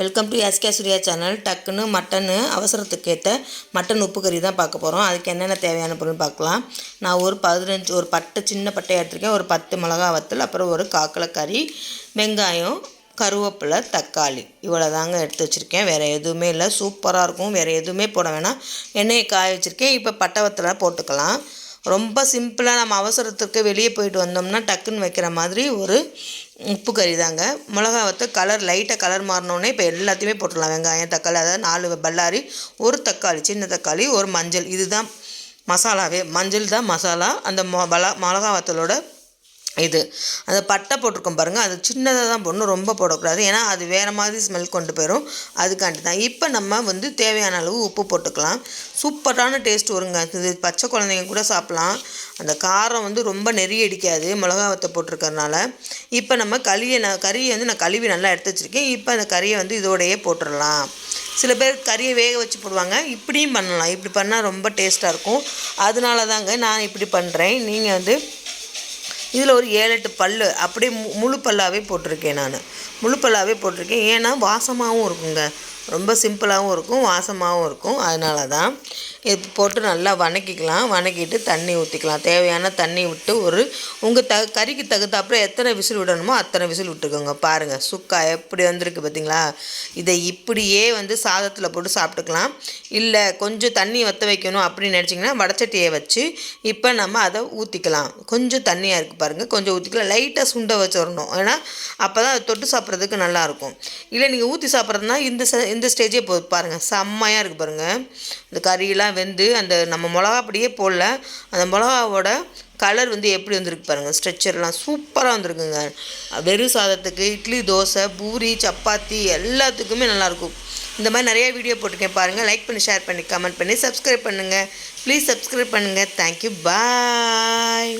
Welcome to SK Surya channel டக்குன்னு mutton அவசரத்துக்கு ஏற்ற மட்டன் உப்பு கறி தான் பார்க்க போகிறோம் அதுக்கு என்னென்ன தேவையான பொருள் பார்க்கலாம். நான் ஒரு பதினஞ்சு ஒரு பட்டை சின்ன பட்டை எடுத்திருக்கேன். ஒரு பத்து மிளகா வத்தல் அப்புறம் ஒரு காக்கலைக்கறி வெங்காயம் கருவேப்பிலை தக்காளி. இவ்வளோ தாங்க எடுத்து வச்சுருக்கேன். வேறு எதுவுமே இல்லை. சூப்பராக இருக்கும். வேறு எதுவுமே போட வேணாம். எண்ணெயை காய வச்சுருக்கேன். இப்போ பட்டை வத்தலை போட்டுக்கலாம். ரொம்ப சிம்பிளாக நம்ம அவசரத்துக்கு வெளியே போயிட்டு வந்தோம்னா டக்குன்னு வைக்கிற மாதிரி ஒரு உப்பு கறி தாங்க. மிளகா வத்து கலர் லைட்டாக கலர் மாறினோடனே இப்போ எல்லாத்தையுமே போட்டுடலாம். வெங்காயம் தக்காளி அதாவது நாலு பல்லாரி ஒரு தக்காளி சின்ன தக்காளி ஒரு மஞ்சள். இதுதான் மசாலாவே. மஞ்சள் தான் மசாலா. அந்த மொ பலா மிளகா வத்தலோட இது. அந்த பட்டை போட்டிருக்கோம் பாருங்கள் அது சின்னதாக தான் போடணும். ரொம்ப போடக்கூடாது. ஏன்னா அது வேறு மாதிரி ஸ்மெல் கொண்டு போயிடும் அதுக்காண்டி தான். இப்போ நம்ம வந்து தேவையான அளவு உப்பு போட்டுக்கலாம். சூப்பரான டேஸ்ட் வருங்க. இது பச்சை குழந்தைங்க கூட சாப்பிட்லாம். அந்த காரம் வந்து ரொம்ப நெறி அடிக்காது. மிளகா வத்தை போட்டிருக்கறனால இப்போ நம்ம களியை நான் கறியை வந்து நான் கழுவி நல்லா எடுத்து வச்சுருக்கேன். இப்போ அந்த கறியை வந்து இதோடையே போட்டுடலாம். சில பேர் கறியை வேக வச்சு போடுவாங்க. இப்படியும் பண்ணலாம். இப்படி பண்ணால் ரொம்ப டேஸ்ட்டாக இருக்கும். அதனால தாங்க நான் இப்படி பண்ணுறேன் நீங்கள் வந்து இதில் ஒரு ஏழு எட்டு பல் அப்படியே மு முழு பல்லாகவே போட்டிருக்கேன் நான். முழு பல்லாகவே போட்டிருக்கேன். ஏன்னா வாசமாகவும் இருக்குங்க. ரொம்ப சிம்பிளாகவும் இருக்கும் வாசமாகவும் இருக்கும். அதனால தான் இது போட்டு நல்லா வணக்கிக்கலாம். வணக்கிட்டு தண்ணி ஊற்றிக்கலாம் தேவையான தண்ணி விட்டு ஒரு உங்கள் த கறிக்கு தகுந்தாப்புல எத்தனை விசில் விடணுமோ அத்தனை விசில் விட்டுக்கோங்க. பாருங்கள் சுக்கா எப்படி வந்திருக்கு பார்த்தீங்களா இதை இப்படியே வந்து சாதத்தில் போட்டு சாப்பிட்டுக்கலாம். இல்லை கொஞ்சம் தண்ணி வற்ற வைக்கணும் அப்படின்னு நினச்சிங்கன்னா வடச்சட்டியை வச்சு இப்போ நம்ம அதை ஊற்றிக்கலாம் கொஞ்சம் தண்ணியாக இருக்குது பாருங்கள் கொஞ்சம் ஊற்றிக்கலாம் லைட்டாக சுண்டை வச்சிடணும். ஏன்னா அப்போ தான் தொட்டு சாப்பிட்றதுக்கு நல்லாயிருக்கும் இல்லை நீங்கள் ஊற்றி சாப்பிட்றதுனா இந்த இந்த ஸ்டேஜே போ பாருங்கள் செம்மையாக இருக்குது பாருங்கள் இந்த கறியெல்லாம் வெந்து அந்த நம்ம மிளகா அப்படியே போடல அந்த மிளகாவோட கலர் வந்து எப்படி வந்திருக்கு பாருங்கள் ஸ்ட்ரெச்சர்லாம் சூப்பராக வந்திருக்குங்க. வெறும் சாதத்துக்கு இட்லி தோசை பூரி சப்பாத்தி எல்லாத்துக்குமே நல்லாயிருக்கும். இந்த மாதிரி நிறைய வீடியோ போட்டிருக்கேன் பாருங்கள் லைக் பண்ணி ஷேர் பண்ணி கமெண்ட் பண்ணி சப்ஸ்கிரைப் பண்ணுங்கள் ப்ளீஸ் சப்ஸ்கிரைப் பண்ணுங்கள் தேங்க்யூ பாய்